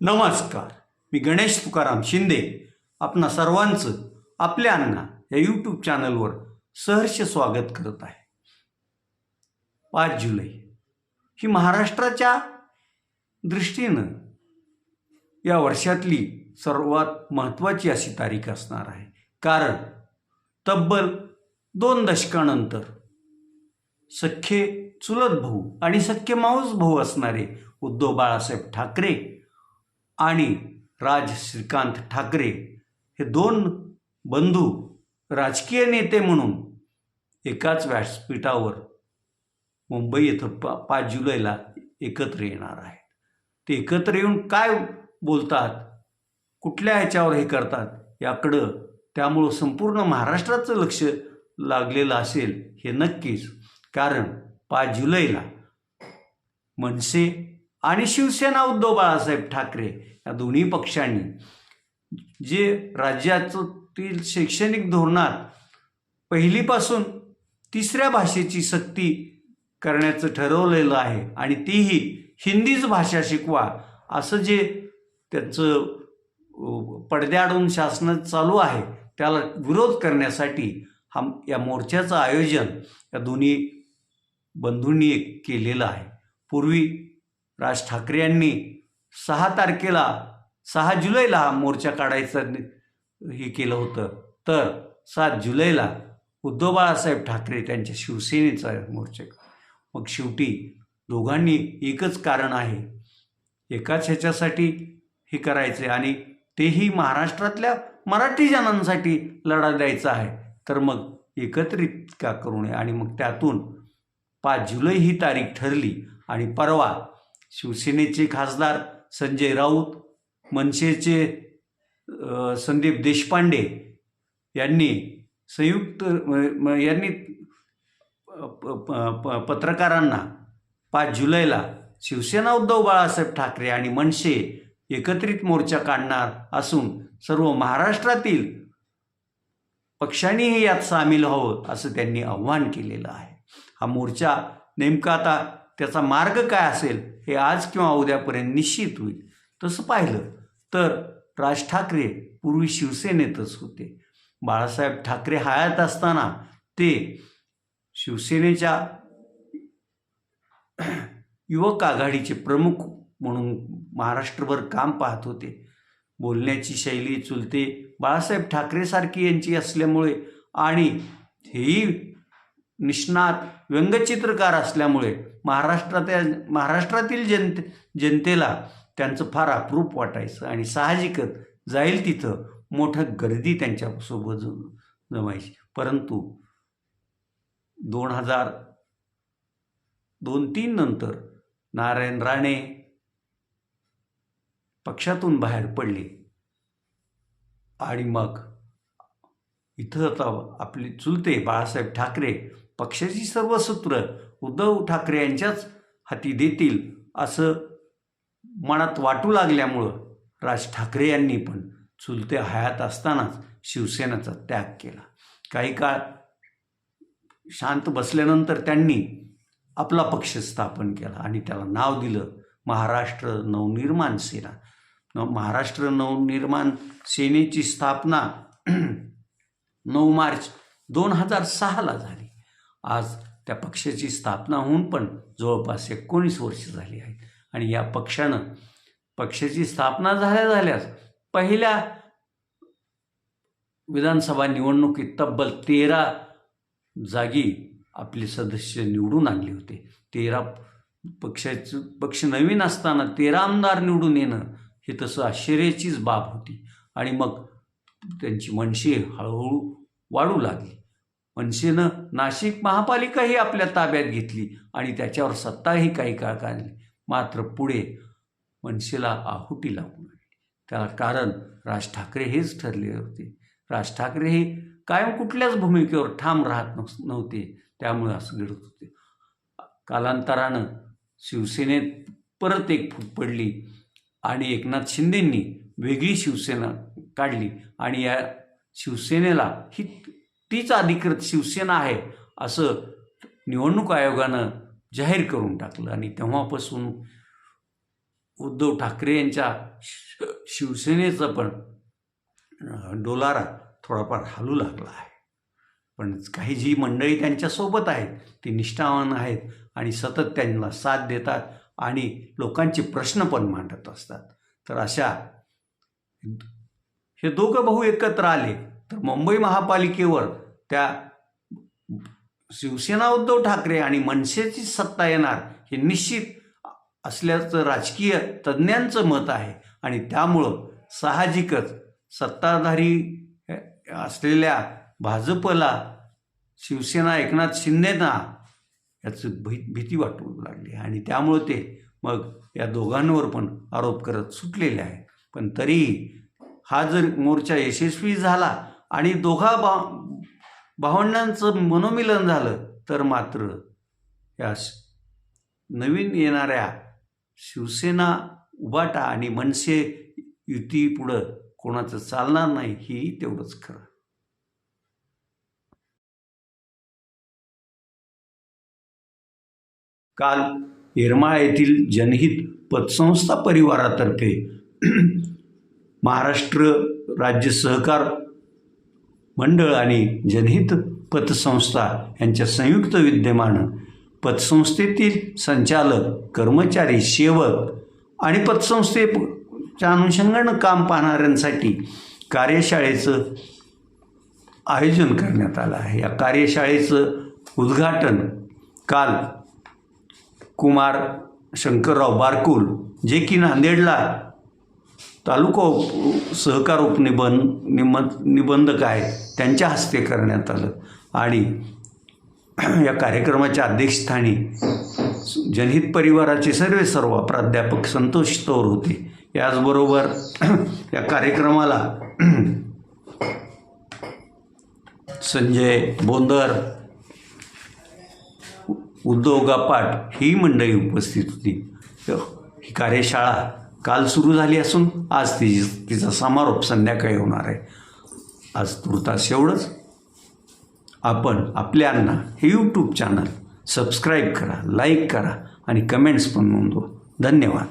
नमस्कार. मी गणेश तुकाराम शिंदे. आपणा सर्वांचं आपल्या अण्णा या यूट्यूब चॅनलवर सहर्ष स्वागत करत आहे. पाच जुलै. ही महाराष्ट्राच्या दृष्टीनं या वर्षातली सर्वात महत्त्वाची अशी तारीख असणार आहे. कारण तब्बल दोन दशकानंतर सख्खे चुलत भाऊ आणि सख्खे माऊस भाऊ असणारे उद्धव बाळासाहेब ठाकरे आणि राज श्रीकांत ठाकरे हे दोन बंधू राजकीय नेते म्हणून एकाच व्यासपीठावर मुंबई येथं पा पाच जुलैला एकत्र येणार आहेत. ते एकत्र येऊन काय बोलतात? कुठल्या ह्याच्यावर हे करतात? याकडं त्यामुळं संपूर्ण महाराष्ट्राचं लक्ष लागलेलं असेल हे नक्कीच. कारण पाच जुलैला मनसे आणि शिवसेना उद्धव बाळासाहेब ठाकरे या दोन्ही पक्षांनी जे राज्यातील शैक्षणिक धोरणात पहिलीपासून तिसऱ्या भाषेची सक्ती करण्याचं ठरवलेलं आहे आणि तीही हिंदीच भाषा शिकवा असं जे त्याचं पडद्याआडून शासन चालू आहे त्याला विरोध करण्यासाठी हा या मोर्चाचं आयोजन या दोन्ही बंधूंनी एक केलेलं आहे. पूर्वी राज ठाकरे यांनी सहा तारखेला सहा जुलैला मोर्चा काढायचा हे केलं होतं. तर सात जुलैला उद्धव बाळासाहेब ठाकरे त्यांच्या शिवसेनेचा मोर्चा मग शेवटी दोघांनी एकच कारण आहे. एकाच ह्याच्यासाठी हे करायचे आणि तेही महाराष्ट्रातल्या मराठी जनांसाठी लढा द्यायचा आहे. तर मग एकत्रित का करू नये? आणि मग त्यातून पाच जुलै ही तारीख ठरली आणि परवा शिवसेनेचे खासदार संजय राऊत मनसेचे संदीप देशपांडे यांनी संयुक्त यांनी प- प- पत्रकारांना पाच जुलैला शिवसेना उद्धव बाळासाहेब ठाकरे आणि मनसे एकत्रित मोर्चा काढणार असून सर्व महाराष्ट्रातील पक्षांनीही यात सामील व्हावं असं त्यांनी आव्हान केलेलं आहे. हा मोर्चा नेमका आता त्याचा मार्ग काय असेल हे आज किंवा उद्यापर्यंत निश्चित होईल. तसं पाहिलं तर राज ठाकरे पूर्वी शिवसेनेतच होते. बाळासाहेब ठाकरे हयात असताना ते शिवसेनेच्या युवक आघाडीचे प्रमुख म्हणून महाराष्ट्रभर काम पाहत होते. बोलण्याची शैली चुलते बाळासाहेब ठाकरेसारखी यांची असल्यामुळे आणि हेही निष्णात व्यंगचित्रकार असल्यामुळे महाराष्ट्रात महाराष्ट्रातील जनते जनतेला त्यांचं फार अप्रूप वाटायचं आणि साहजिकच जाईल तिथं मोठं गर्दी त्यांच्यासोबत जमायची. परंतु दोन हजार दोन तीन नंतर नारायण राणे पक्षातून बाहेर पडले आणि मग इथं आता आपले चुलते बाळासाहेब ठाकरे पक्षाची सर्व सूत्र उद्धव ठाकरे यांच्याच हाती देतील असं मनात वाटू लागल्यामुळं राज ठाकरे यांनी पण चुलते हयात असतानाच शिवसेनेचा त्याग केला. काही काळ शांत बसल्यानंतर त्यांनी आपला पक्ष स्थापन केला आणि त्याला नाव दिलं महाराष्ट्र नवनिर्माण सेना. महाराष्ट्र नवनिर्माण सेनेची स्थापना नऊ मार्च दोन हजार सहाला झाली. आज त्या पक्षाची स्थापना होऊन पण जवळपास एकोणीस वर्ष झाली आहेत. आणि या पक्षानं पक्षाची स्थापना झाल्या झाल्यास पहिल्या विधानसभा निवडणुकीत तब्बल तेरा जागी आपले सदस्य निवडून आणले होते. तेरा पक्षाचं पक्ष नवीन असताना तेरा आमदार निवडून येणं हे तसं आश्चर्याचीच बाब होती. आणि मग त्यांची मनशी हळूहळू वाढू लागली. मनसेनं नाशिक महापालिकाही आपल्या ताब्यात घेतली आणि त्याच्यावर सत्ताही काही काळ काढली. मात्र पुढे मनसेला आहुती लागू लागली त्याला कारण राज ठाकरे हेच ठरले होते. राज ठाकरे हे कायम कुठल्याच भूमिकेवर ठाम राहत नस नव्हते. त्यामुळे असं घडत होते. कालांतरानं शिवसेनेत परत एक फूट पडली आणि एकनाथ शिंदेंनी वेगळी शिवसेना काढली आणि या शिवसेनेला ही तीच अधिकृत शिवसेना आहे असं निवडणूक आयोगानं जाहीर करून टाकलं. आणि तेव्हापासून उद्धव ठाकरे यांच्या शिवसेनेचा शिवसेनेचं पण डोलारा थोडाफार हलू लागला आहे. पण काही जी मंडळी त्यांच्यासोबत आहेत ती निष्ठावान आहेत आणि सतत त्यांना साथ देतात आणि लोकांचे प्रश्न पण मांडत असतात. तर अशा हे दोघं भाऊ एकत्र आले. तर मुंबई महापालिकेवर त्या शिवसेना उद्धव ठाकरे आणि मनसेची सत्ता येणार हे निश्चित असल्याचं राजकीय तज्ज्ञांचं मत आहे. आणि त्यामुळं साहजिकच सत्ताधारी असलेल्या भाजपला शिवसेना एकनाथ शिंदेना याचं भी भीती वाटू लागली आणि त्यामुळं ते मग या दोघांवर पण आरोप करत सुटलेले आहे पण तरीही हा जर मोर्चा यशस्वी झाला आणि दोघा बा भावंडांचं मनोमिलन झालं तर मात्र या नवीन येणाऱ्या शिवसेना उबाटा आणि मनसे युती पुढं कोणाचं चालणार नाही ही तेवढंच खरं. काल येरमाळा येथील जनहित पतसंस्था परिवारातर्फे महाराष्ट्र राज्य सहकार मंडळ आणि जनहित पतसंस्था यांच्या संयुक्त विद्यमानं पतसंस्थेतील संचालक कर्मचारी सेवक आणि पतसंस्थेच्या अनुषंगानं काम पाहणाऱ्यांसाठी कार्यशाळेचं आयोजन करण्यात आलं आहे. या कार्यशाळेचं उद्घाटन काल कुमार शंकरराव बारकुल जे की नांदेडला तालुका उप सहकार उपनिबंध निम निबंधक आहेत त्यांच्या हस्ते करण्यात आलं. आणि या कार्यक्रमाच्या अध्यक्षस्थानी जनहित परिवाराचे सर्व सर्व प्राध्यापक संतोष तोर होते. याचबरोबर या कार्यक्रमाला संजय बोंदर उद्धव गापाट ही मंडळी उपस्थित होती. ही कार्यशाळा काल सुरू झाली असून आज तिची तिचा समारोप संध्याकाळी होणार आहे. आज तुर्तास एवढंच. आपण आपल्यांना हे यूट्यूब चॅनल सबस्क्राईब करा लाईक करा आणि कमेंट्स पण नोंदवा. धन्यवाद.